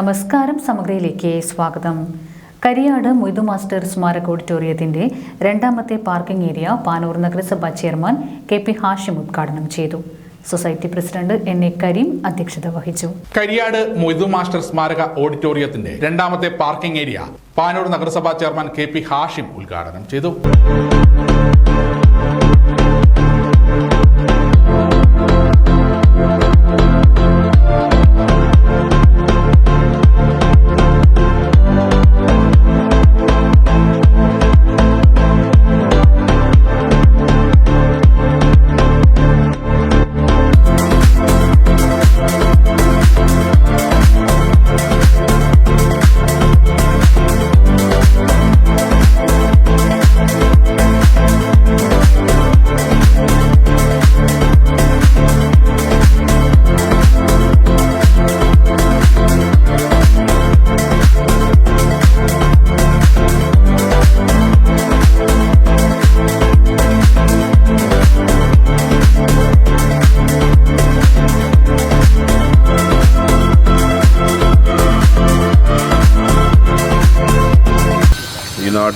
നമസ്കാരം സമഗ്രയിലേക്ക് സ്വാഗതം. കരിയാട് മൊയ്തു മാസ്റ്റർ സ്മാരക ഓഡിറ്റോറിയത്തിന്റെ രണ്ടാമത്തെ പാർക്കിംഗ് ഏരിയ പാനൂർ നഗരസഭാ ചെയർമാൻ കെ പി ഹാഷിം ഉദ്ഘാടനം ചെയ്തു. Society president N A Kareem അധ്യക്ഷത വഹിച്ചു. കരിയാട് മൊയ്തു മാസ്റ്റർ സ്മാരക ഓഡിറ്റോറിയത്തിന്റെ രണ്ടാമത്തെ പാർക്കിംഗ് ഏരിയ പാനൂർ നഗരസഭാ ചെയർമാൻ കെ പി ഹാഷിം ഉദ്ഘാടനം ചെയ്തു.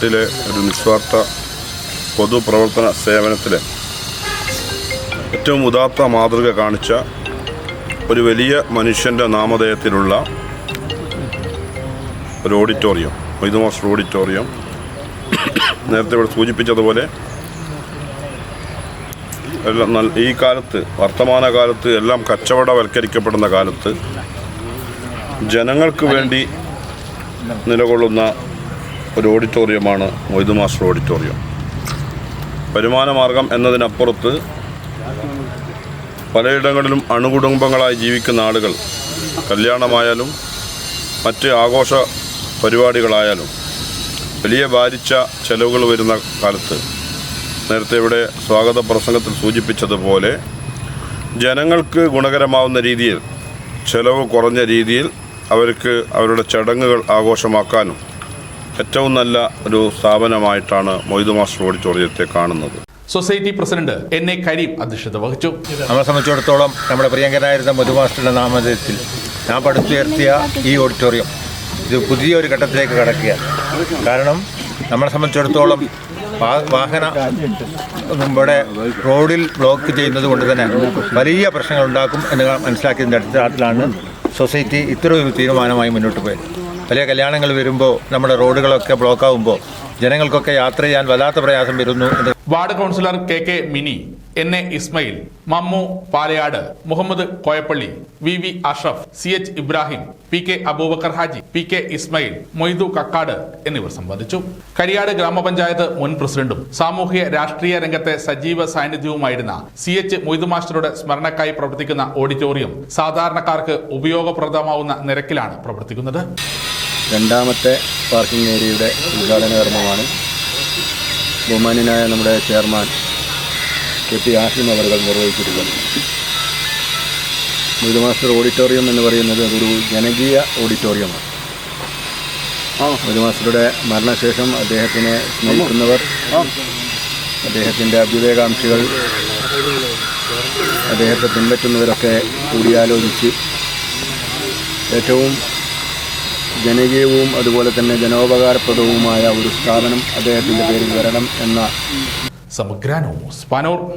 നാട്ടിലെ ഒരു നിസ്വാർത്ഥ പൊതുപ്രവർത്തന സേവനത്തിലെ ഏറ്റവും ഉദാത്ത മാതൃക കാണിച്ച ഒരു വലിയ മനുഷ്യന്റെ നാമധേയത്തിലുള്ള ഒരു ഓഡിറ്റോറിയം മൊയ്തു മാസ്റ്റർ ഓഡിറ്റോറിയം. നേരത്തെ ഇവിടെ സൂചിപ്പിച്ചതുപോലെ എല്ലാം ഈ കാലത്ത് വർത്തമാന കാലത്ത് എല്ലാം കച്ചവടവൽക്കരിക്കപ്പെടുന്ന കാലത്ത് ജനങ്ങൾക്ക് വേണ്ടി നിലകൊള്ളുന്ന ഒരു ഓഡിറ്റോറിയമാണ് മൊയ്തു മാസ്റ്റർ ഓഡിറ്റോറിയം. വരുമാന മാർഗം എന്നതിനപ്പുറത്ത് പലയിടങ്ങളിലും അണുകുടുംബങ്ങളായി ജീവിക്കുന്ന ആളുകൾ കല്യാണമായാലും മറ്റ് ആഘോഷ പരിപാടികളായാലും വലിയ ഭാരിച്ച ചെലവുകൾ വരുന്ന കാലത്ത് നേരത്തെ ഇവിടെ സ്വാഗത പ്രസംഗത്തിൽ സൂചിപ്പിച്ചതുപോലെ ജനങ്ങൾക്ക് ഗുണകരമാവുന്ന രീതിയിൽ ചെലവ് കുറഞ്ഞ രീതിയിൽ അവർക്ക് അവരുടെ ചടങ്ങുകൾ ആഘോഷമാക്കാനും ഏറ്റവും നല്ല ഒരു സ്ഥാപനമായിട്ടാണ് മൊയ്തു മാസ്റ്റർ ഓഡിറ്റോറിയത്തെ കാണുന്നത്. Society president N A Kareem അധ്യക്ഷത വഹിച്ചു. നമ്മളെ സംബന്ധിച്ചിടത്തോളം നമ്മുടെ പ്രിയങ്കരായിരുന്ന മധുമാസ്റ്ററുടെ നാമധേയത്തിൽ ഞാൻ പടുത്തുയർത്തിയ ഈ ഓഡിറ്റോറിയം ഇത് പുതിയൊരു ഘട്ടത്തിലേക്ക് കടക്കുകയാണ്. കാരണം നമ്മളെ സംബന്ധിച്ചിടത്തോളം വാഹന ഇവിടെ റോഡിൽ ബ്ലോക്ക് ചെയ്യുന്നത് കൊണ്ട് തന്നെ വലിയ പ്രശ്നങ്ങൾ ഉണ്ടാക്കും എന്ന് മനസ്സിലാക്കിയതിന്റെ അടിസ്ഥാനത്തിലാണ് സൊസൈറ്റി ഇത്തരമൊരു തീരുമാനമായി മുന്നോട്ട് പോയത്. വലിയ കല്യാണങ്ങൾ വരുമ്പോൾ നമ്മുടെ റോഡുകളൊക്കെ ബ്ലോക്ക് ആകുമ്പോൾ ജനങ്ങൾക്കൊക്കെ യാത്ര ചെയ്യാൻ വല്ലാത്ത പ്രയാസം വരുന്നു ward councillor K K Mini N A Ismail Mammu Palayad Muhammad Koyappally V V Ashraf C H Ibrahim P K Abubacker Haji P K Ismail Moidu Kakkad എന്നിവർ സംബന്ധിച്ചു. കരിയാട് ഗ്രാമപഞ്ചായത്ത് മുൻ പ്രസിഡന്റും സാമൂഹ്യ രാഷ്ട്രീയ രംഗത്തെ സജീവ സാന്നിധ്യവുമായിരുന്ന സി എച്ച് മൊയ്തു മാസ്റ്ററുടെ സ്മരണക്കായി പ്രവർത്തിക്കുന്ന ഓഡിറ്റോറിയം സാധാരണക്കാർക്ക് ഉപയോഗപ്രദമാവുന്ന നിരക്കിലാണ് പ്രവർത്തിക്കുന്നത്. രണ്ടാമത്തെ പാർക്കിംഗ് ഏരിയയുടെ ഉദ്ഘാടന കർമ്മമാണ്. ബഹുമാന്യനായ നമ്മുടെ ചെയർമാൻ കെ പി ആസിം അവർ നിർവഹിച്ചിട്ടുള്ളത് മൃദുമാസ്റ്റർ മാസ്റ്റർ ഓഡിറ്റോറിയം എന്ന് പറയുന്നത് അതൊരു ജനകീയ ഓഡിറ്റോറിയമാണ് മൃദുമാസ്റ്ററുടെ മാസ്റ്ററുടെ മരണശേഷം അദ്ദേഹത്തിനെ സ്നേഹിക്കുന്നവർ അദ്ദേഹത്തിന്റെ അഭ്യുദയകാംക്ഷികൾ അദ്ദേഹത്തെ പിൻപറ്റുന്നവരൊക്കെ കൂടിയാലോചിച്ച് ഏറ്റവും ജനകീയവും അതുപോലെ തന്നെ ജനോപകാരപ്രദവുമായ ഒരു സ്ഥാപനം അദ്ദേഹത്തിന്റെ പേരിൽ വരണം എന്ന സമഗ്ര ന്യൂസ്.